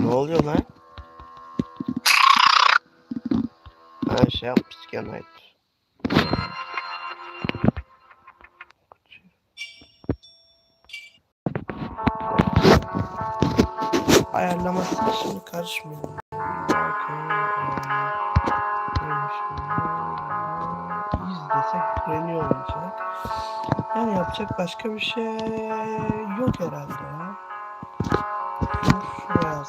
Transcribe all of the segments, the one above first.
Ne oluyor lan? Ha şey yapmış Genayt. Ayarlamasına şimdi karışmıyorum. İzlesek. Yani yapacak başka bir şey yok herhalde Dur.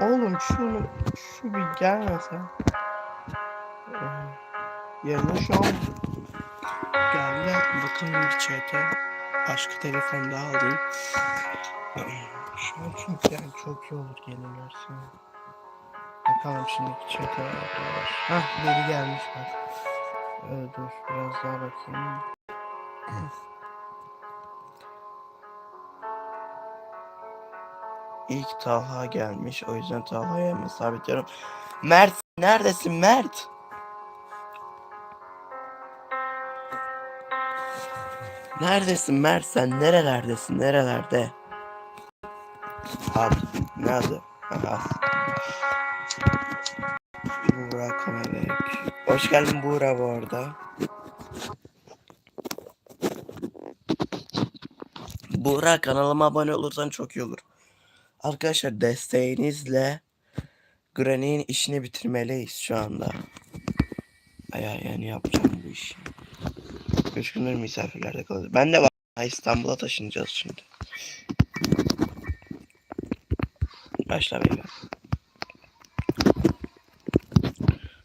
Oğlum, şunu şu bir gelmese. Yerine şu an geldi. Bakın bir chat'e. Başka telefonda aldım. Şu an çünkü yani çok iyi olur gelirlerse. Bakalım şimdiki chat'e. Hah biri gelmiş bak. Ee, dur biraz daha bakayım. İlk Talha gelmiş. O yüzden Talha'ya hemen sabitliyorum. Mert neredesin Mert? Neredesin Mert sen? Nerelerdesin? Nerelerde? Ad. Ne adı? Ad. Buğra Kamerek. Hoş geldin Buğra bu arada. Buğra kanalıma abone olursan çok iyi olur. Arkadaşlar desteğinizle Granny'in işini bitirmeliyiz şu anda. Aya yani yapacağım bu işi. Üç gündür misafirlerde kalacağız. Ben de var. İstanbul'a taşınacağız şimdi. Başla beyler.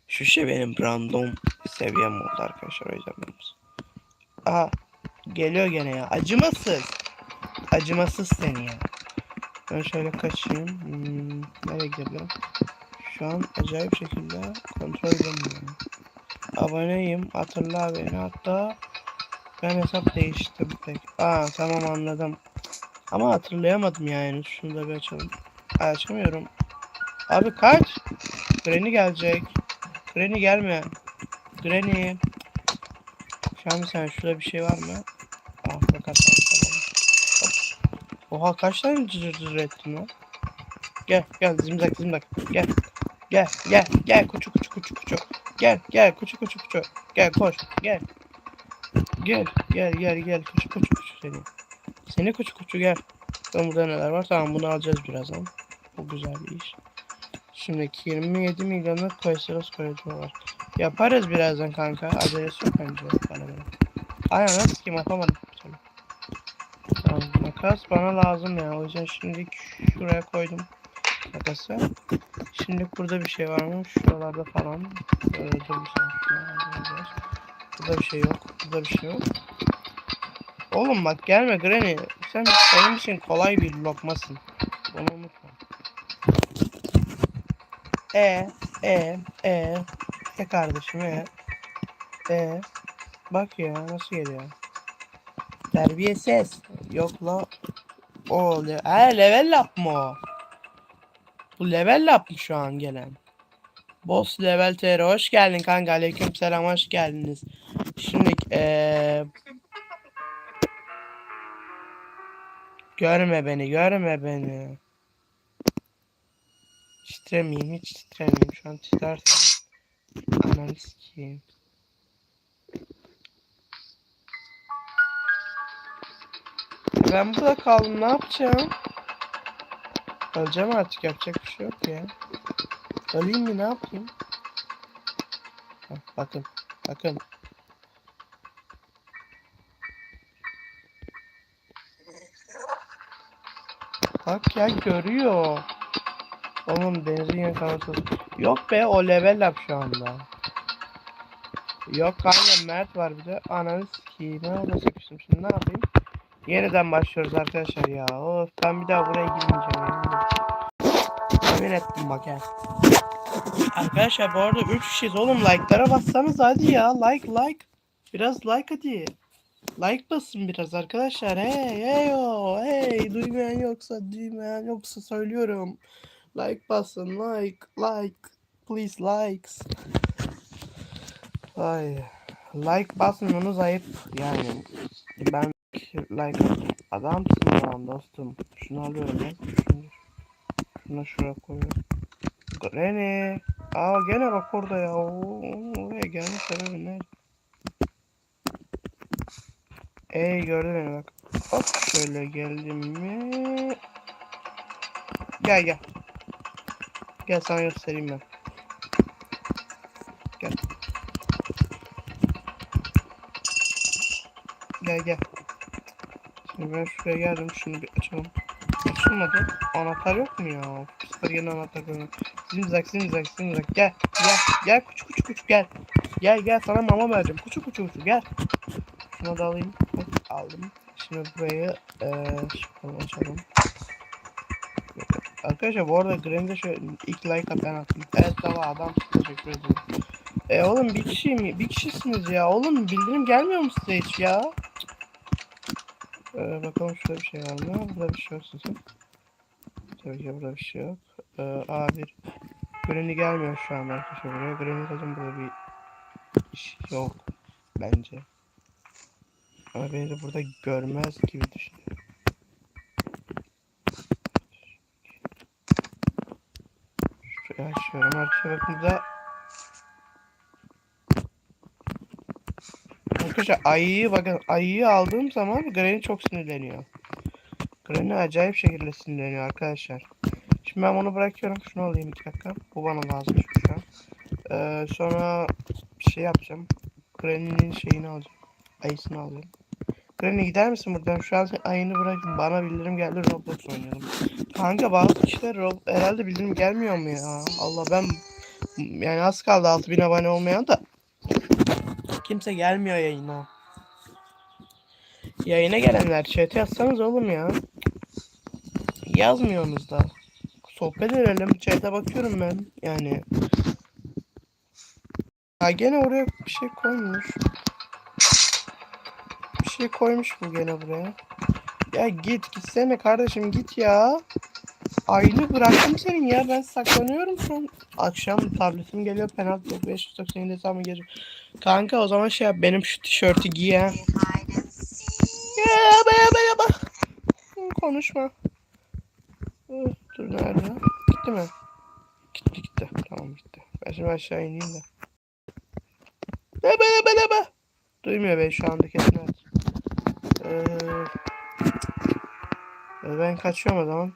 Şu şey benim random seviyem oldu arkadaşlar o yüzden. Aha geliyor gene ya. Acımasız. Acımasız seni ya. Ben şöyle kaçayım. Hmm, nereye gidebilirim? Şu an acayip şekilde kontrol edemiyorum. Aboneyim. Hatırla beni. Hatta ben hesap değiştim pek. Aa tamam anladım. Ama hatırlayamadım yani. Şunu da bir açalım. Aa, açamıyorum. Abi kaç? Granny gelecek. Granny gelme. Granny. Şu an sen şurada bir şey var mı? Oha kaç tane cır cır ettin lan? Gel gel zimzak zimzak gel. Gel gel gel kuçu kuçu kuçu kuçu. Gel gel kuçu kuçu kuçu. Gel koş gel. Gel gel gel gel kuçu kuçu kuçu seni. Seni kuçu kuçu gel. Tamam burada neler var? Tamam bunu alacağız birazdan. Bu güzel bir iş. Şimdiki 27 milyonluk Koyseros koyucu var. Yaparız birazdan kanka. Acelesi yok bence. Bana göre. Aynen nasıl kim yapamadım. Makas bana lazım ya. O yüzden şimdi şuraya koydum makası. Şimdi burada bir şey var mı? Şuralarda falan. Burada bir şey yok. Burada bir şey yok. Oğlum bak gelme Granny. Sen benim için kolay bir lokmasın. Bunu unutma. E, e, e. E kardeşim e. E. Bak ya nasıl geliyor. Terbiyesiz. Yok la. O le He, level up mı o? Bu level up mı şu an gelen? Boss level TR hoş geldin kanka aleyküm selam hoş geldiniz. Şimdi eee Görme beni görme beni. Titremeyeyim hiç titremeyeyim şu an titrersem. Ananı sikeyim. Ben burada kaldım ne yapacağım? Öleceğim artık yapacak bir şey yok ya. Öleyim mi ne yapayım? Bakın bakın. Bak ya görüyor. Oğlum benzin yakalaması. Yok be o level up şu anda. Yok kanka Mert var bir de. Ananı sikeyim. Ne sıkıştım şimdi ne yapayım? Yeniden başlıyoruz arkadaşlar ya. Of ben bir daha buraya girmeyeceğim. Yemin ettim bak ya. Arkadaşlar bu arada 3 kişiyiz oğlum like'lara bassanız hadi ya like like. Biraz like hadi. Like basın biraz arkadaşlar. Hey hey o hey duymayan yoksa duymayan yoksa söylüyorum. Like basın like like please likes. Ay like basmanız ayıp yani. Ben like Adamsın lan dostum. Şunu alıyorum ben. Şunu, şunu şuraya koyuyorum. Granny. Aa gene bak orada ya. Oo, oraya gelmiş sebebi ne? Ey gördü beni bak. Hop şöyle geldim mi? Gel gel. Gel sana göstereyim ben. Ben şuraya geldim. Şunu bir açalım. Açılmadı. Anahtar yok mu ya? Sıfır yeni anahtar koyalım. Zimzak zimzak zimzak. Gel. Gel. Gel kuçu kuçu kuçu gel. Gel gel sana mama vereceğim. Kuçu kuçu kuçu gel. Şunu da alayım. Hop, aldım. Şimdi burayı eee şunu açalım. Arkadaşlar bu arada Granny'de şöyle ilk like atan attım. Evet tamam adam teşekkür ederim. E oğlum bir kişi mi? Bir kişisiniz ya. Oğlum bildirim gelmiyor mu size hiç ya? Ee, bakalım şurada bir şey var mı? Burada bir şey yok sizin. Tabii ki burada bir şey yok. Ee, A1 Granny gelmiyor şu an arkadaşlar buraya. Granny zaten burada bir iş yok bence. Ama beni de burada görmez gibi düşünüyorum. Şurayı açıyorum arkadaşlar bakın burada Arkadaşlar ayıyı bakın ayıyı aldığım zaman Granny çok sinirleniyor. Granny acayip şekilde sinirleniyor arkadaşlar. Şimdi ben bunu bırakıyorum. Şunu alayım bir dakika. Bu bana lazım şu an. Ee, sonra bir şey yapacağım. Granny'nin şeyini alacağım. Ayısını alacağım. Granny gider misin buradan? Şu an sen ayını bırakın. Bana bildirim geldi Roblox oynayalım. Kanka bazı kişiler Rob herhalde bildirim gelmiyor mu ya? Allah ben yani az kaldı 6000 abone olmayan da kimse gelmiyor yayına. Yayına gelenler chat yazsanız oğlum ya. Yazmıyorsunuz da. Sohbet edelim. Chat'e bakıyorum ben. Yani. Ha gene oraya bir şey koymuş. Bir şey koymuş bu gene buraya. Ya git gitsene kardeşim git ya. Aynı bıraktım senin ya ben saklanıyorum şu. Akşam tabletim geliyor penaltı 597 hesabıma geliyor. Kanka o zaman şey yap benim şu tişörtü giy ya. Ya yaba yaba yaba. Konuşma. Dur nerede? Gitti mi? Gitti gitti. Tamam gitti. Ben şimdi aşağı ineyim de. Yaba yaba yaba. Duymuyor beni şu anda kesin. Ee, ben kaçıyorum o zaman.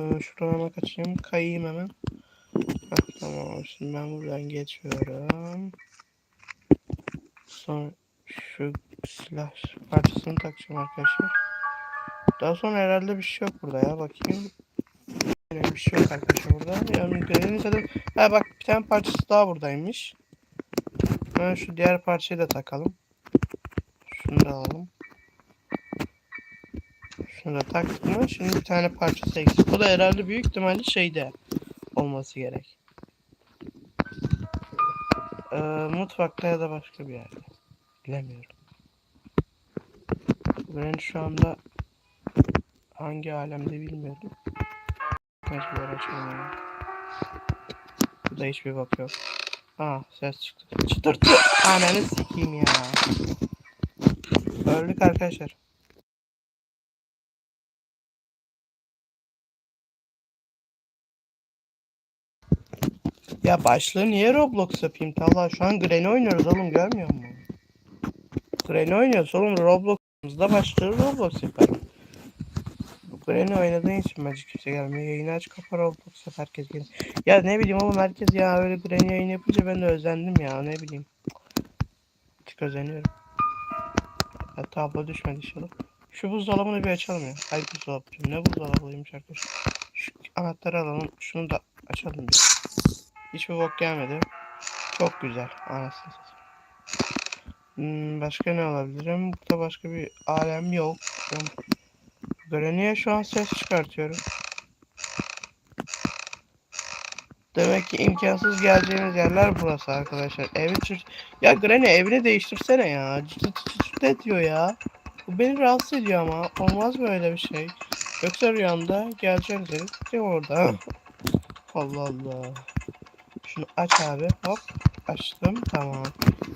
Ee, hemen kaçayım. Kayayım hemen. Heh, tamam şimdi ben buradan geçiyorum. Sonra şu silah parçasını takacağım arkadaşlar. Daha sonra herhalde bir şey yok burada ya bakayım. Bir şey yok arkadaşlar burada. Yani görevimiz zaten... Ha bak bir tane parçası daha buradaymış. Hemen şu diğer parçayı da takalım. Şunu da alalım. Şunu da taktık mı? Şimdi bir tane parçası eksik. Bu da herhalde büyük ihtimalle şeyde olması gerek. Ee, mutfakta ya da başka bir yerde. Bilemiyorum. Ben şu anda hangi alemde bilmiyorum. Mecbur açalım. ya. Burada hiçbir bak yok. Aa ses çıktı. Çıtırtı. Ananı sikeyim ya. Öldük arkadaşlar. Ya başlığı niye Roblox yapayım Talha? Şu an Granny oynuyoruz oğlum görmüyor musun? Granny oynuyoruz oğlum Roblox'umuzda başlığı Roblox yaparım. Granny oynadığın için bence kimse gelmiyor. Yayını aç kapa Roblox yap herkes gelir. Ya ne bileyim oğlum herkes ya öyle Granny yayın yapınca ben de özendim ya ne bileyim. Tık özeniyorum. Ya tablo düşmedi inşallah. Şu buzdolabını bir açalım ya. Ay buzdolabı. Ne buzdolabıymış arkadaşlar. Şu anahtarı alalım. Şunu da açalım bir. Hiçbir bok gelmedi. Çok güzel. Anasını. Hmm, başka ne alabilirim? Burada başka bir alem yok. Granny'e şu an ses çıkartıyorum. Demek ki imkansız geleceğimiz yerler burası arkadaşlar. Evi çür... Ya Granny evini değiştirsene ya. Cıt ediyor ya. Bu beni rahatsız ediyor ama. Olmaz böyle bir şey. Yoksa rüyamda geleceğim seni. orada. Allah Allah. Şunu aç abi. Hop. Açtım. Tamam.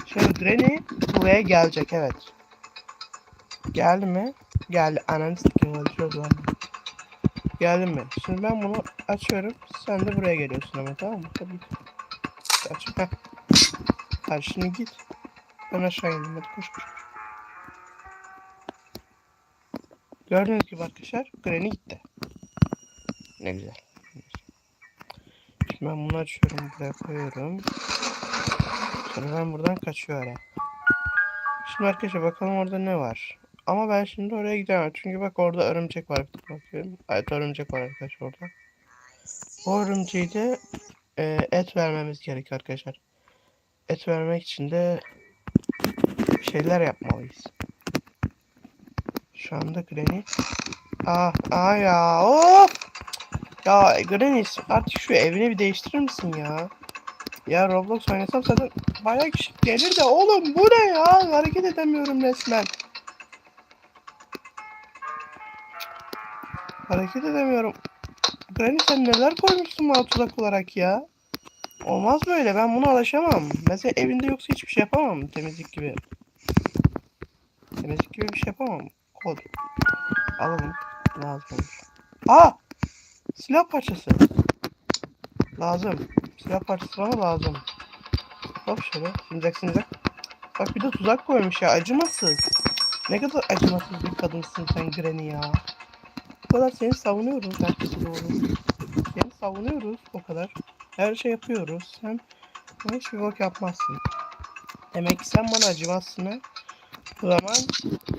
Şimdi Granny buraya gelecek. Evet. Geldi mi? Gel ananı sikeyim alışıyoruz lan. Geldim mi? Şimdi ben bunu açıyorum. Sen de buraya geliyorsun ama tamam mı? Tabii ki. Aç. Heh. Şimdi git. Ben aşağı indim. Hadi koş. koş. Gördüğünüz gibi arkadaşlar Granny gitti. Ne güzel. Ben bunu açıyorum. Buraya koyuyorum. Sonra ben buradan kaçıyorum. Şimdi arkadaşlar bakalım orada ne var. Ama ben şimdi oraya gidemem. Çünkü bak orada örümcek var. Bakıyorum. Evet örümcek var arkadaşlar orada. O örümceği de e, et vermemiz gerekiyor arkadaşlar. Et vermek için de şeyler yapmalıyız. Şu anda Granny. Aa, aa ya. Of! Ya Granny artık şu evini bir değiştirir misin ya? Ya Roblox oynasam zaten bayağı kişi gelir de oğlum bu ne ya? Hareket edemiyorum resmen. Hareket edemiyorum. Granny sen neler koymuşsun bana tuzak olarak ya? Olmaz böyle ben buna alışamam. Mesela evinde yoksa hiçbir şey yapamam temizlik gibi. Temizlik gibi bir şey yapamam. Kod. Alalım. Lazım. Aa! Silah parçası. Lazım. Silah parçası bana lazım. Hop şöyle. Sinecek sinecek. Bak bir de tuzak koymuş ya. Acımasız. Ne kadar acımasız bir kadınsın sen Granny ya. O kadar seni savunuyoruz herkese doğru. Seni savunuyoruz o kadar. Her şey yapıyoruz. Sen hiçbir bok yapmazsın. Demek ki sen bana acımazsın ha. O zaman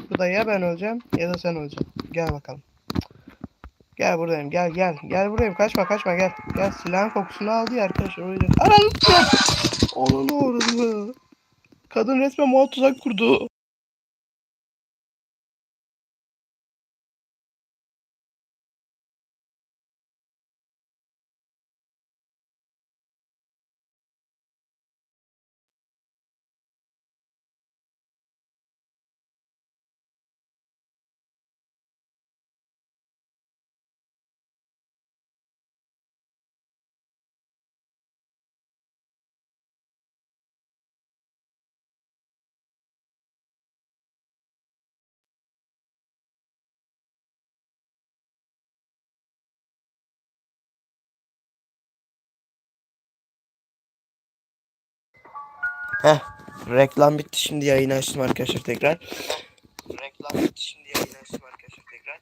bu da ya ben öleceğim ya da sen öleceksin. Gel bakalım. Gel buradayım gel gel. Gel buradayım kaçma kaçma gel. Gel silahın kokusunu aldı ya arkadaşlar. O yüzden. Ananı Onu ne uğradı? Kadın resmen bana tuzak kurdu. Heh. Reklam bitti şimdi yayını açtım arkadaşlar tekrar. Reklam bitti şimdi yayını açtım arkadaşlar tekrar.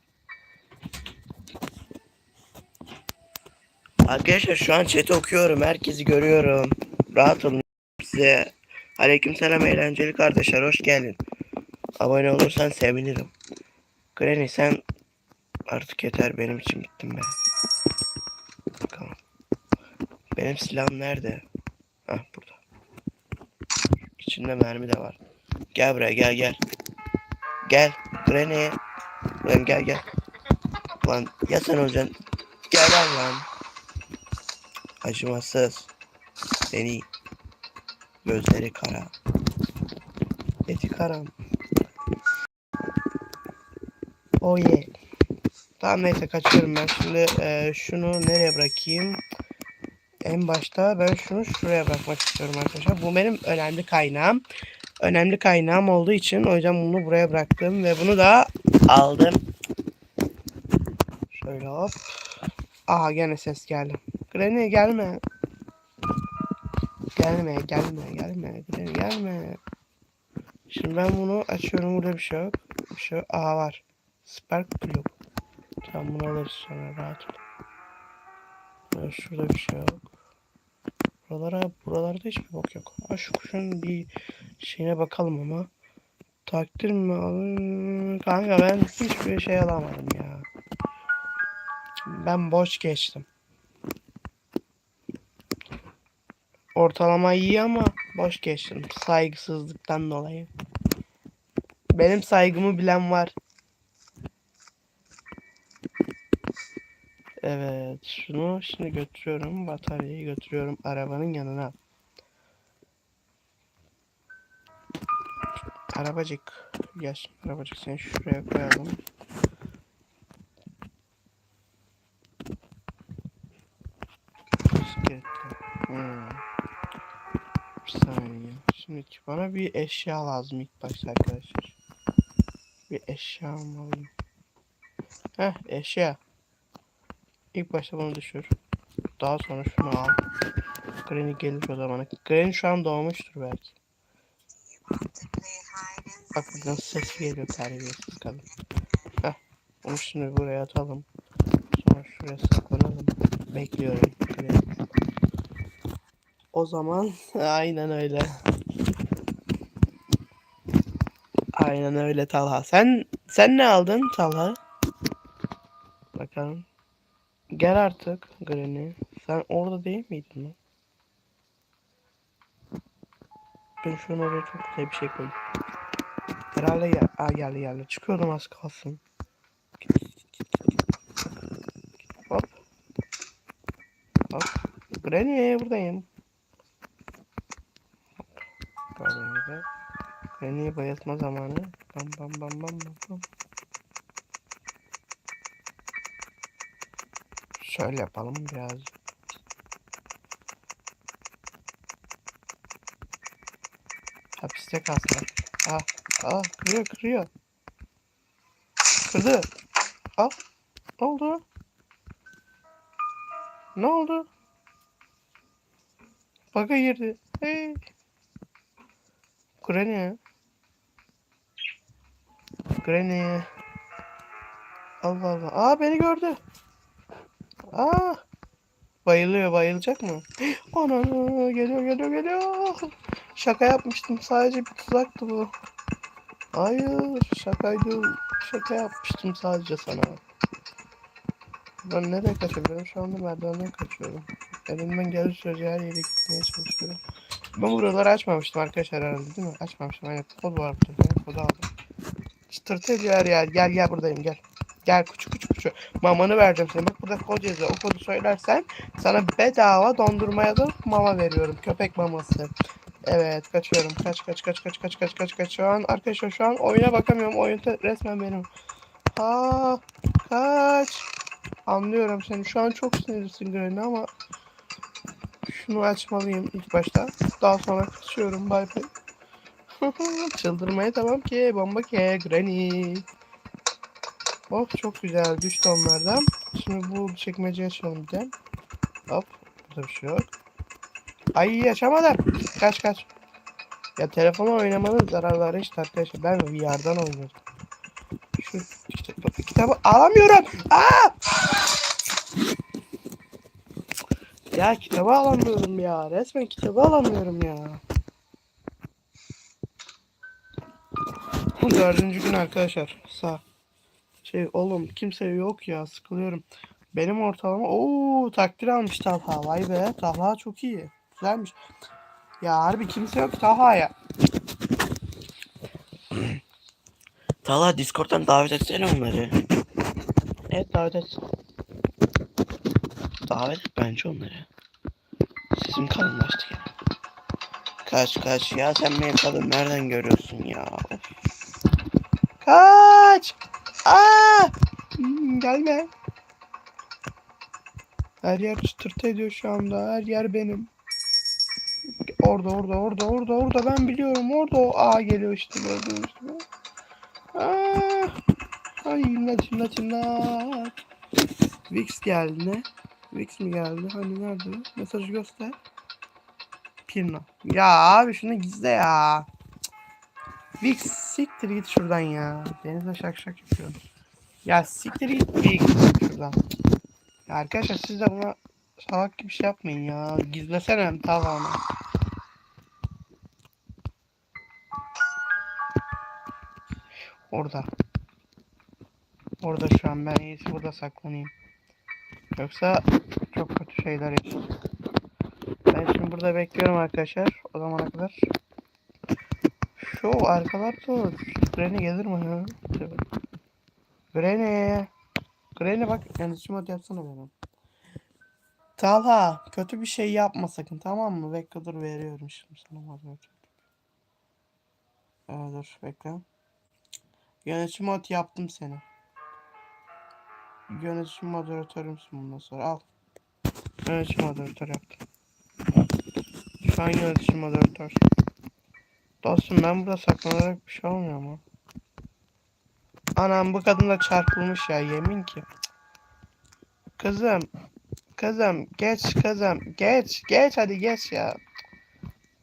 Arkadaşlar şu an chat okuyorum. Herkesi görüyorum. Rahat olun size. Aleykümselam eğlenceli kardeşler hoş geldin. Abone olursan sevinirim. Granny sen artık yeter benim için bittin be. Bakalım. Benim silahım nerede? Hah burada. İçinde mermi de var. Gel buraya gel gel. Gel. Granny. Lan gel gel. Lan ya sen olacaksın. Gel lan lan. Acımasız. Seni. Gözleri kara. Eti karam. Oh yeah. Tamam neyse kaçıyorum ben. Şimdi e, şunu nereye bırakayım? En başta ben şunu şuraya bırakmak istiyorum arkadaşlar. Bu benim önemli kaynağım. Önemli kaynağım olduğu için o yüzden bunu buraya bıraktım ve bunu da aldım. Şöyle hop. Aha gene ses geldi. Granny gelme. Gelme gelme gelme. Granny gelme. Şimdi ben bunu açıyorum burada bir şey yok. Bir şey yok. Aha var. Spark Plug. Tamam bunu alırız sonra rahat ol. Şurada bir şey yok. Buralara, buralarda hiçbir bok yok. Ha şu kuşun bir şeyine bakalım ama. Takdir mi alın? Kanka ben hiçbir şey alamadım ya. Ben boş geçtim. Ortalama iyi ama boş geçtim. Saygısızlıktan dolayı. Benim saygımı bilen var. Evet, şunu şimdi götürüyorum. Bataryayı götürüyorum arabanın yanına. Arabacık. Gel arabacık seni şuraya koyalım. Hmm. Bir saniye. Şimdi bana bir eşya lazım ilk başta arkadaşlar. Bir eşya almalıyım. Heh eşya. İlk başta bunu düşür. Daha sonra şunu al. Granny gelir o zaman. Granny şu an doğmuştur belki. Bak nasıl ses geliyor terbiyesiz kadın. Heh. Onu şimdi buraya atalım. Sonra şuraya saklanalım. Bekliyorum. Granny. O zaman aynen öyle. Aynen öyle Talha. Sen sen ne aldın Talha? Bakalım. Gel artık Granny. Sen orada değil miydin lan? Ben şu an oraya çok güzel bir şey koydum. Herhalde gel. Aa geldi geldi. Çıkıyordum az kalsın. Hop. Hop. Granny buradayım. Granny'yi bayatma zamanı. Bam bam bam bam bam Şöyle yapalım biraz. Hapiste kalsın. Ah, ah, kırıyor, kırıyor. Kırdı. Al. Ne oldu? Ne oldu? Baka girdi. Hey. Granny. Granny. Allah Allah. Aa beni gördü. Aa. Bayılıyor, bayılacak mı? Ana geliyor, geliyor, geliyor. Şaka yapmıştım. Sadece bir tuzaktı bu. Hayır, şakaydı. Şaka yapmıştım sadece sana. Ben nereye kaçabiliyorum? Şu anda merdivenden kaçıyorum. Elimden geldiği sürece her yere gitmeye çalışıyorum. Ben buraları açmamıştım arkadaşlar herhalde değil mi? Açmamıştım. Aynen kod var burada. Kodu aldım. Çıtırtı ediyor her yer. Gel gel buradayım gel. Gel küçük küçük küçük. Mamanı vereceğim sana. Bak burada kod yazıyor. O kodu söylersen sana bedava dondurmaya da mama veriyorum. Köpek maması. Evet kaçıyorum. Kaç kaç kaç kaç kaç kaç kaç kaç. Şu an arkadaşlar şu an oyuna bakamıyorum. Oyun resmen benim. Aa kaç. Anlıyorum seni. Şu an çok sinirlisin Granny ama şunu açmalıyım ilk başta. Daha sonra kaçıyorum. Bay bay. Çıldırmaya tamam ki. Bomba ki. Granny. Oh çok güzel. Düştü onlardan. Şimdi bu çekmeceyi açalım bir de. Hop. Burada bir şey yok. Ay yaşamadım. Kaç kaç. Ya telefona oynamanın zararları işte arkadaşlar. Ben VR'dan oynuyorum. Şu işte, kitabı alamıyorum. Aa! Ya kitabı alamıyorum ya. Resmen kitabı alamıyorum ya. Dördüncü gün arkadaşlar. Sağ. Şey oğlum kimse yok ya sıkılıyorum. Benim ortalama ooo takdir almış Talha. Vay be Talha çok iyi. Güzelmiş. Ya harbi kimse yok Talha'ya. Talha Discord'dan davet etsene onları. Evet davet et. Davet et bence onları. Sesim kalınlaştı ya. Kaç kaç ya sen beni kadın nereden görüyorsun ya? Kaç! Aa! Hmm, gelme. Her yer çıtırtı ediyor şu anda. Her yer benim. Orada orada orada orada orada ben biliyorum. Orada o A geliyor işte gördüğünüz gibi. Aa! Ay imdat imdat imdat. Vix geldi ne? Vix mi geldi? Hani nerede? Mesajı göster. Pirna. Ya abi şunu gizle ya. Vix siktir git şuradan ya. Denizle şak şak yapıyorum. Ya siktir git Vix şuradan. Ya arkadaşlar siz de buna salak gibi şey yapmayın ya. Gizlesene tamam. Orada. Orada şu an ben iyisi burada saklanayım. Yoksa çok kötü şeyler yaşayacağım. Ben şimdi burada bekliyorum arkadaşlar. O zamana kadar. Şu arkalarda Granny gelir mi ya? Granny. Granny bak endüstri mod yapsana benim. Talha kötü bir şey yapma sakın tamam mı? Bekle dur veriyorum şimdi sana moderatör. Evet dur bekle. Yönetici mod yaptım seni. Yönetici moderatörümsün bundan sonra al. Yönetici moderatör yaptım. Şu an yönetici moderatör. Dostum ben burada saklanarak bir şey olmuyor mu? Anam bu kadın da çarpılmış ya yemin ki. Kızım. Kızım geç kızım. Geç geç hadi geç ya.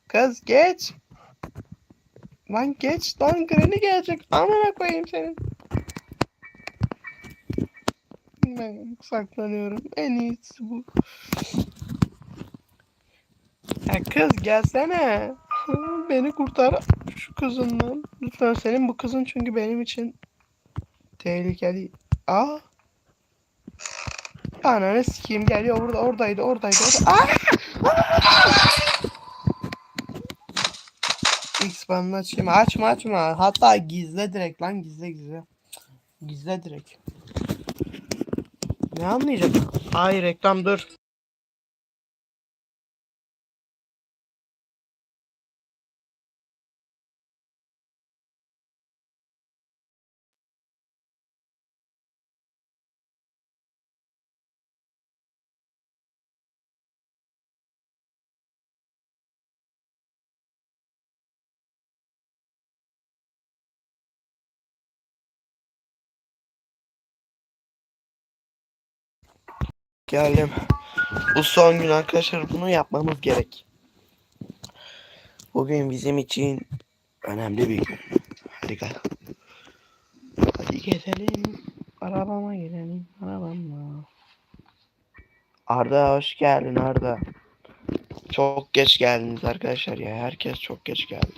Kız geç. Lan geç lan Granny gelecek. Amına koyayım senin. Ben saklanıyorum. En iyisi bu. Ya kız gelsene. Beni kurtar şu kızından. Lütfen senin bu kızın çünkü benim için tehlikeli. Aa. Ananı sikeyim geliyor burada oradaydı oradaydı. orada. Aa! X banını açayım. Açma açma. Hatta gizle direkt lan gizle gizle. Gizle direkt. Ne anlayacak? Ay reklam dur. Geldim. Bu son gün arkadaşlar bunu yapmamız gerek. Bugün bizim için önemli bir gün. Hadi gel. Hadi gezelim. Arabama gidelim. Arabamla. Arda hoş geldin Arda. Çok geç geldiniz arkadaşlar ya. Herkes çok geç geldi.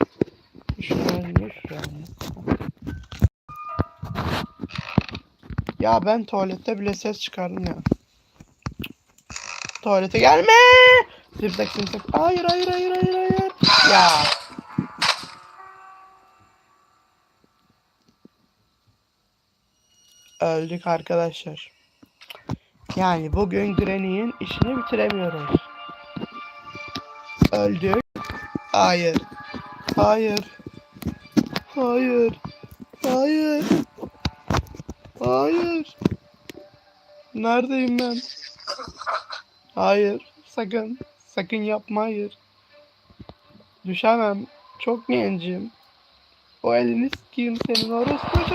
Ya ben tuvalette bile ses çıkardım ya. Tuvalete gelme. Zıplak zıplak. Hayır hayır hayır hayır hayır. Ya. Öldük arkadaşlar. Yani bugün Granny'in işini bitiremiyoruz. Öldük. Hayır. Hayır. Hayır. Hayır. Hayır. Neredeyim ben? Hayır. Sakın. Sakın yapma hayır. Düşemem. Çok gencim. O elini sikeyim senin orospu